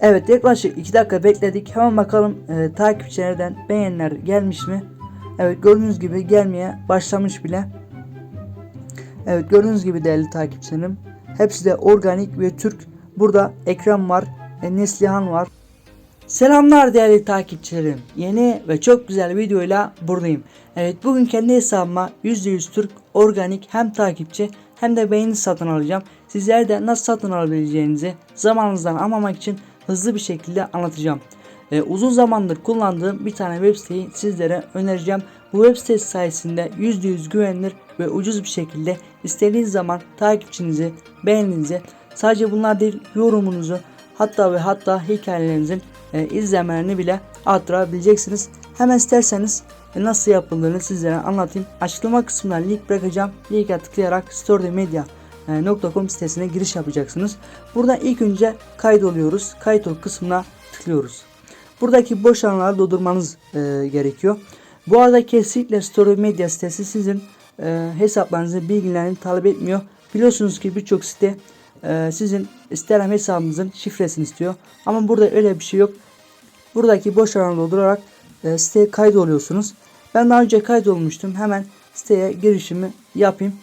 Evet yaklaşık 2 dakika bekledik. Hemen bakalım e, takipçilerden beğeniler gelmiş mi? Evet gördüğünüz gibi gelmeye başlamış bile. Evet gördüğünüz gibi değerli takipçilerim. Hepsi de organik ve Türk. Burada Ekrem var, e, Neslihan var. Selamlar değerli takipçilerim. Yeni ve çok güzel videoyla buradayım. Evet bugün kendi hesabıma %100 Türk organik hem takipçi hem de beğeni satın alacağım. Sizler de nasıl satın alabileceğinizi zamanınızdan almamak için hızlı bir şekilde anlatacağım. Ee, uzun zamandır kullandığım bir tane web siteyi sizlere önereceğim. Bu web sitesi sayesinde %100 güvenilir ve ucuz bir şekilde istediğiniz zaman takipçinizi, beğeninizi sadece bunlar değil yorumunuzu hatta ve hatta hikayelerinizin e, izlemelerini bile arttırabileceksiniz. Hemen isterseniz e, nasıl yapıldığını sizlere anlatayım. Açıklama kısmına link bırakacağım. Linke tıklayarak storemedia.com sitesine giriş yapacaksınız. Burada ilk önce kaydoluyoruz. Kayıt ol kısmına tıklıyoruz. Buradaki boş alanları doldurmanız e, gerekiyor. Bu arada kesinlikle Story Media sitesi sizin e, hesaplarınızın bilgilerini talep etmiyor. Biliyorsunuz ki birçok site e, sizin Instagram hesabınızın şifresini istiyor. Ama burada öyle bir şey yok. Buradaki boş alanı doldurarak e, siteye kaydoluyorsunuz. Ben daha önce kaydolmuştum. Hemen siteye girişimi yapayım.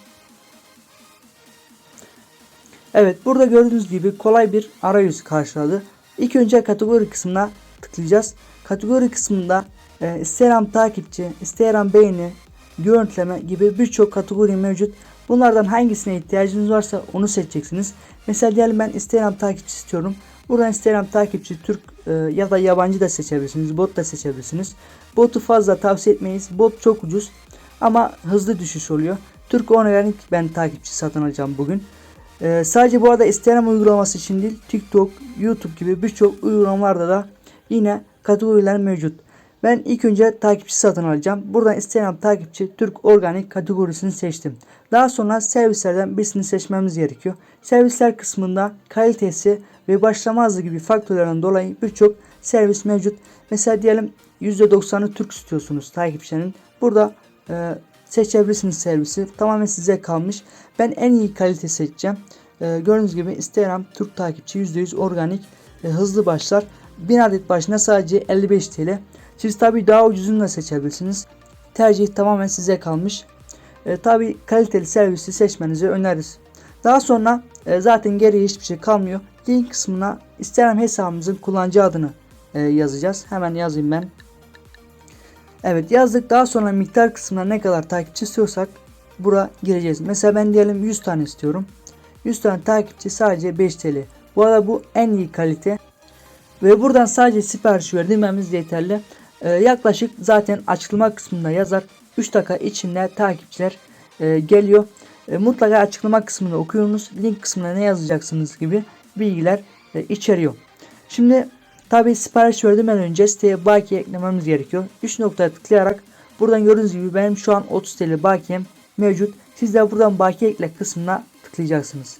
Evet burada gördüğünüz gibi kolay bir arayüz karşıladı. İlk önce kategori kısmına tıklayacağız. Kategori kısmında e, Instagram takipçi, Instagram beğeni, görüntüleme gibi birçok kategori mevcut. Bunlardan hangisine ihtiyacınız varsa onu seçeceksiniz. Mesela diyelim ben Instagram takipçi istiyorum. Buradan Instagram takipçi Türk e, ya da yabancı da seçebilirsiniz. Bot da seçebilirsiniz. Botu fazla tavsiye etmeyiz. Bot çok ucuz ama hızlı düşüş oluyor. Türk organik ben takipçi satın alacağım bugün. Ee, sadece bu arada Instagram uygulaması için değil TikTok, YouTube gibi birçok uygulamalarda da yine kategoriler mevcut. Ben ilk önce takipçi satın alacağım. Buradan Instagram takipçi Türk organik kategorisini seçtim. Daha sonra servislerden birisini seçmemiz gerekiyor. Servisler kısmında kalitesi ve başlama hızı gibi faktörlerden dolayı birçok servis mevcut. Mesela diyelim %90'ı Türk istiyorsunuz takipçinin. Burada e, seçebilirsiniz servisi. Tamamen size kalmış. Ben en iyi kalite seçeceğim. Ee, gördüğünüz gibi Instagram Türk takipçi %100 organik e, hızlı başlar. 1000 adet başına sadece 55 TL. Siz tabi daha ucuzunu da seçebilirsiniz. Tercih tamamen size kalmış. E, tabi kaliteli servisi seçmenizi öneririz. Daha sonra e, zaten geriye hiçbir şey kalmıyor. Link kısmına Instagram hesabımızın kullanıcı adını e, yazacağız. Hemen yazayım ben. Evet yazdık. Daha sonra miktar kısmına ne kadar takipçi istiyorsak bura gireceğiz. Mesela ben diyelim 100 tane istiyorum. 100 tane takipçi sadece 5 TL. Bu arada bu en iyi kalite. Ve buradan sadece sipariş verdirmemiz yeterli. Ee, yaklaşık zaten açıklama kısmında yazar. 3 dakika içinde takipçiler e, geliyor. E, mutlaka açıklama kısmını okuyunuz. Link kısmına ne yazacaksınız gibi bilgiler e, içeriyor. Şimdi tabi sipariş verdirmeden önce siteye bakiye eklememiz gerekiyor. 3 noktaya tıklayarak buradan gördüğünüz gibi benim şu an 30 TL bakiyem mevcut. Siz de buradan bakiye ekle kısmına tıklayacaksınız.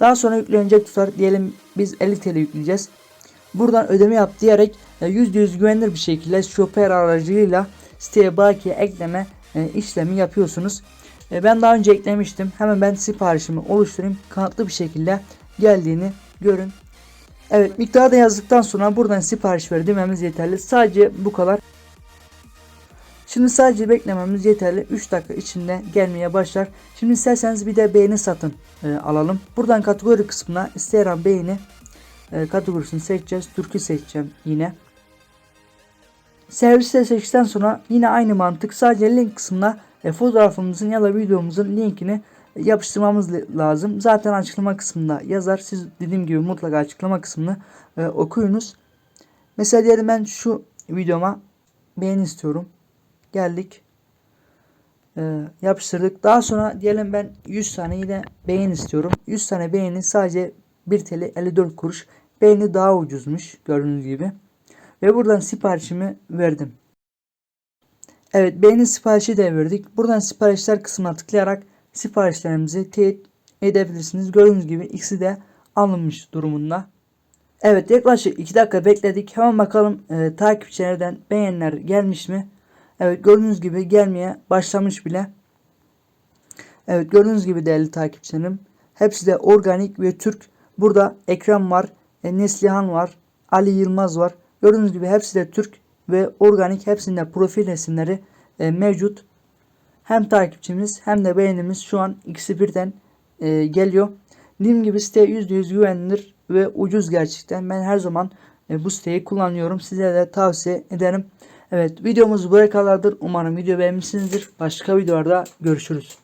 Daha sonra yüklenecek tutar diyelim biz 50 TL yükleyeceğiz. Buradan ödeme yap diyerek %100 güvenilir bir şekilde Shopper aracılığıyla siteye bakiye ekleme e, işlemi yapıyorsunuz. E, ben daha önce eklemiştim. Hemen ben siparişimi oluşturayım. Kanıtlı bir şekilde geldiğini görün. Evet miktarı da yazdıktan sonra buradan sipariş ver dememiz yeterli. Sadece bu kadar. Şimdi sadece beklememiz yeterli. 3 dakika içinde gelmeye başlar. Şimdi isterseniz bir de beğeni satın e, alalım. Buradan kategori kısmına Instagram beğeni e, kategorisini seçeceğiz. Türk'ü seçeceğim yine. Serviste seçtikten sonra yine aynı mantık. Sadece link kısmına e, fotoğrafımızın ya da videomuzun linkini yapıştırmamız lazım. Zaten açıklama kısmında yazar. Siz dediğim gibi mutlaka açıklama kısmını e, okuyunuz. Mesela diyelim ben şu videoma beğeni istiyorum. Geldik. Ee, yapıştırdık. Daha sonra diyelim ben 100 tane yine beğen istiyorum. 100 tane beğeni sadece 1 TL 54 kuruş. Beğeni daha ucuzmuş gördüğünüz gibi. Ve buradan siparişimi verdim. Evet beğeni siparişi de verdik. Buradan siparişler kısmına tıklayarak siparişlerimizi teyit edebilirsiniz. Gördüğünüz gibi ikisi de alınmış durumunda. Evet yaklaşık 2 dakika bekledik. Hemen bakalım e, takipçilerden beğeniler gelmiş mi? Evet gördüğünüz gibi gelmeye başlamış bile. Evet gördüğünüz gibi değerli takipçilerim. Hepsi de organik ve Türk. Burada Ekrem var, e, Neslihan var, Ali Yılmaz var. Gördüğünüz gibi hepsi de Türk ve organik hepsinde profil resimleri e, mevcut. Hem takipçimiz hem de beğenimiz şu an ikisi birden e, geliyor. Dediğim gibi site %100 güvenilir ve ucuz gerçekten. Ben her zaman e, bu siteyi kullanıyorum. Size de tavsiye ederim. Evet videomuz buraya kadardır. Umarım video beğenmişsinizdir. Başka videolarda görüşürüz.